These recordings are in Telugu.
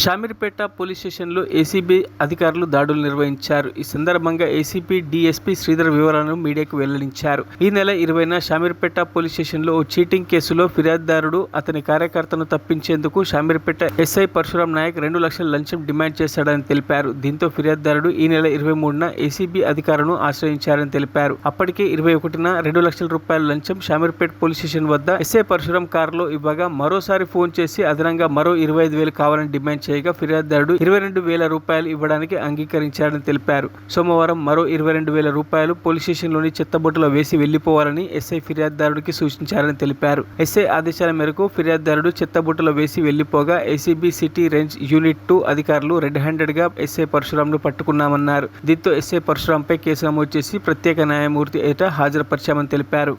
షామీర్పేట పోలీస్ స్టేషన్లో ఏసీబీ అధికారులు దాడులు నిర్వహించారు. ఈ సందర్భంగా ఏసీపీ డీఎస్పీ శ్రీధర్ వివరాలను మీడియాకు వెల్లడించారు. ఈ నెల ఇరవైన షామీర్పేట పోలీస్ స్టేషన్లో ఓ చీటింగ్ కేసులో ఫిర్యాదుదారుడు అతని కార్యకర్తను తప్పించేందుకు షామీర్పేట ఎస్ఐ పరశురాం నాయక్ రెండు లక్షల లంచం డిమాండ్ చేశాడని తెలిపారు. దీంతో ఫిర్యాదుదారుడు ఈ నెల ఇరవై మూడున ఏసీబీ అధికారులను ఆశ్రయించారని తెలిపారు. అప్పటికే ఇరవై ఒకటిన రెండు లక్షల రూపాయల లంచం షామీర్పేట పోలీస్ స్టేషన్ వద్ద ఎస్ఐ పరశురాం కారులో ఇవ్వగా మరోసారి ఫోన్ చేసి అదనంగా మరో ఇరవై ఐదు వేలు కావాలని డిమాండ్ చేయగా ఫిర్యాదుదారుడు ఇరవై రెండు వేల రూపాయలు ఇవ్వడానికి అంగీకరించాడని తెలిపారు. సోమవారం మరో ఇరవై రెండు వేల రూపాయలు పోలీస్ స్టేషన్లోని చెత్తబొట్టులో వేసి వెళ్ళిపోవాలని ఎస్ఐ ఫిర్యాదుదారుడికి సూచించారని తెలిపారు. ఎస్ఐ ఆదేశాల మేరకు ఫిర్యాదుదారుడు చెత్తబుట్టలో వేసి వెళ్ళిపోగా ACB city range unit two అధికారులు రెడ్ హ్యాండెడ్గా ఎస్ఐ పరశురాంను పట్టుకున్నామన్నారు. దీంతో ఎస్ఐ పరశురాంపై కేసు నమోదు చేసి ప్రత్యేక న్యాయమూర్తి ఏట హాజరుపరిచామని తెలిపారు.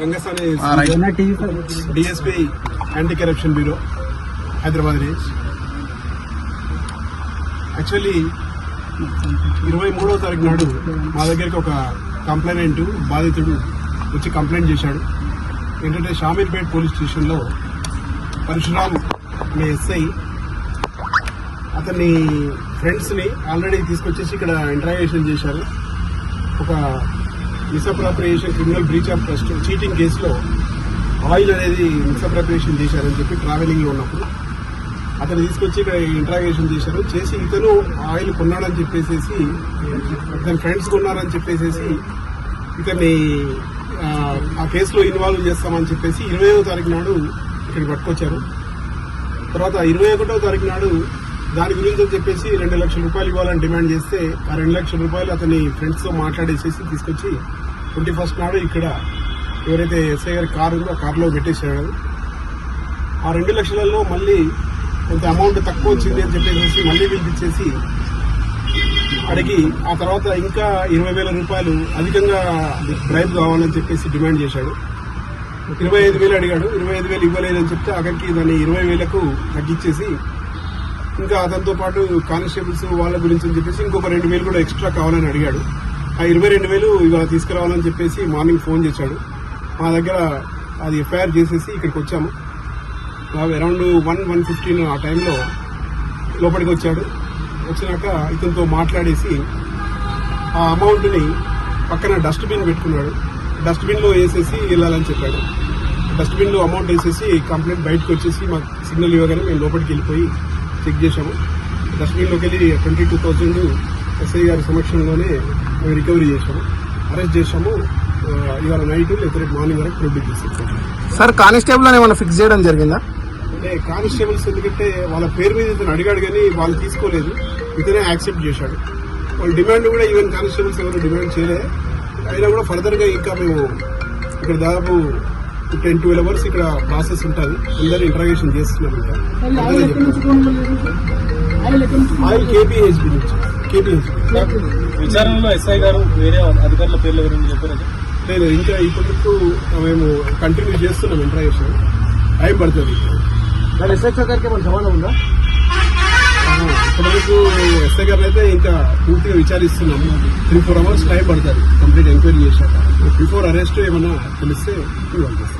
రంగస్థాని DSP anti corruption bureau Hyderabad range actually ఇరవై మూడవ తారీఖు నాడు మా దగ్గరికి ఒక కంప్లైంట్ బాధితుడు వచ్చి కంప్లైంట్ చేశాడు. ఏంటంటే షామీర్పేట్ పోలీస్ స్టేషన్లో పరశురామ్ అనే ఎస్ఐ అతని ఫ్రెండ్స్ని ఆల్రెడీ తీసుకొచ్చేసి ఇక్కడ ఇంటరాగేషన్ చేశారు. ఒక misappropriation criminal breach of trust cheating కేసులో ఆయిల్ అనేది మిస్అప్రాప్రియేషన్ చేశారని చెప్పి ట్రావెలింగ్లో ఉన్నప్పుడు అతను తీసుకొచ్చి ఇక్కడ ఇంట్రాగేషన్ చేశారు. చేసి ఇతను ఆయిల్ కొన్నాడని చెప్పేసి ఇతని ఫ్రెండ్స్ కొన్నారని చెప్పేసి ఇతన్ని ఆ, కేసులో ఇన్వాల్వ్ చేస్తామని చెప్పేసి ఇరవైవ తారీఖు నాడు ఇక్కడ పట్టుకొచ్చారు. తర్వాత ఇరవై ఒకటో తారీఖు నాడు దాని గురించి అని చెప్పేసి రెండు లక్షల రూపాయలు ఇవ్వాలని డిమాండ్ చేస్తే ఆ రెండు లక్షల రూపాయలు అతని ఫ్రెండ్స్తో మాట్లాడేసేసి తీసుకొచ్చి ట్వంటీ ఫస్ట్ నాడు ఇక్కడ ఎవరైతే ఎస్ఐ గారి కారు ఉందో ఆ కారులో పెట్టేశాడు. ఆ రెండు లక్షలలో మళ్ళీ కొంత అమౌంట్ తక్కువ వచ్చింది అని చెప్పేసి మళ్ళీ పిలిపించేసి అడిగి ఆ తర్వాత ఇంకా ఇరవై వేల రూపాయలు అధికంగా బ్రైబ్ కావాలని చెప్పేసి డిమాండ్ చేశాడు. ఇరవై ఐదు వేలు అడిగాడు. ఇరవై ఐదు వేలు ఇవ్వలేదని చెప్తే అక్కడికి దాన్ని ఇరవై వేలకు తగ్గించేసి ఇంకా అతనితో పాటు కానిస్టేబుల్స్ వాళ్ళ గురించి అని చెప్పేసి ఇంకొక రెండు వేలు కూడా ఎక్స్ట్రా కావాలని అడిగాడు. ఆ ఇరవై రెండు వేలు ఇవాళ తీసుకురావాలని చెప్పేసి మార్నింగ్ ఫోన్ చేశాడు. మా దగ్గర అది ఎఫ్ఐఆర్ చేసేసి ఇక్కడికి వచ్చాము. అరౌండ్ వన్ వన్ ఫిఫ్టీన్ ఆ టైంలో లోపలికి వచ్చాడు. వచ్చినాక ఇతనితో మాట్లాడేసి ఆ అమౌంట్ని పక్కన డస్ట్బిన్ పెట్టుకున్నాడు. డస్ట్బిన్లో వేసేసి వెళ్ళాలని చెప్పాడు. డస్ట్బిన్లో అమౌంట్ వేసేసి కంప్లైంట్ బయటకు వచ్చేసి మాకు సిగ్నల్ ఇవ్వగానే మేము లోపలికి వెళ్ళిపోయి చెక్ చేశాము. డస్ట్బిన్లోకి వెళ్ళి ట్వంటీ టూ థౌజండ్ ఎస్ఐ గారి సమక్షంలోనే మేము రికవరీ చేశాము. అరెస్ట్ చేశాము. ఇవాళ నైట్ రేపు మార్నింగ్ వరకు ప్రొడ్యూస్ చేసాం సార్ కానిస్టేబుల్ ఏమైనా ఫిక్స్ చేయడం జరిగిందా? అంటే కానిస్టేబుల్స్ ఎందుకంటే వాళ్ళ పేరు మీద ఇతను అడిగాడు కానీ వాళ్ళు తీసుకోలేదు. ఇతనే యాక్సెప్ట్ చేశాడు. వాళ్ళ డిమాండ్ కూడా ఈవెన్ కానిస్టేబుల్స్ ఎవరు డిమాండ్ చేయలే. అయినా కూడా ఫర్దర్గా ఇంకా మేము ఇక్కడ దాదాపు టెన్ ట్వెల్వ్ అవర్స్ ఇక్కడ ప్రాసెస్ ఉంటుంది. అందరు ఇంటరాగేషన్ చేస్తున్నాం ఇంకా. అందరూ చెప్తారు. ఆయిల్ కేపీహెచ్బి నుంచి కేపీహెచ్బి విచారణలో ఎస్ఐ గారు వేరే అధికారుల పేర్ల గురించి చెప్పారు? లేదు ఇంకా ఇప్పటికు మేము కంటిన్యూ చేస్తున్నాం ఇంటరాగేషన్ టైం పడుతుంది. దాని ఎస్హెచ్ఓ గారికి ఏమైనా జవాబు ఉందా? ఇప్పటివరకు ఎస్ఐ గారిని అయితే ఇంకా పూర్తిగా విచారిస్తున్నాము. త్రీ ఫోర్ అవర్స్ టైం పడుతుంది. కంప్లీట్ ఎంక్వైరీ చేశాక. బిఫోర్ అరెస్ట్ ఏమన్నా తెలిస్తే ఇవ్వాలి చేస్తాం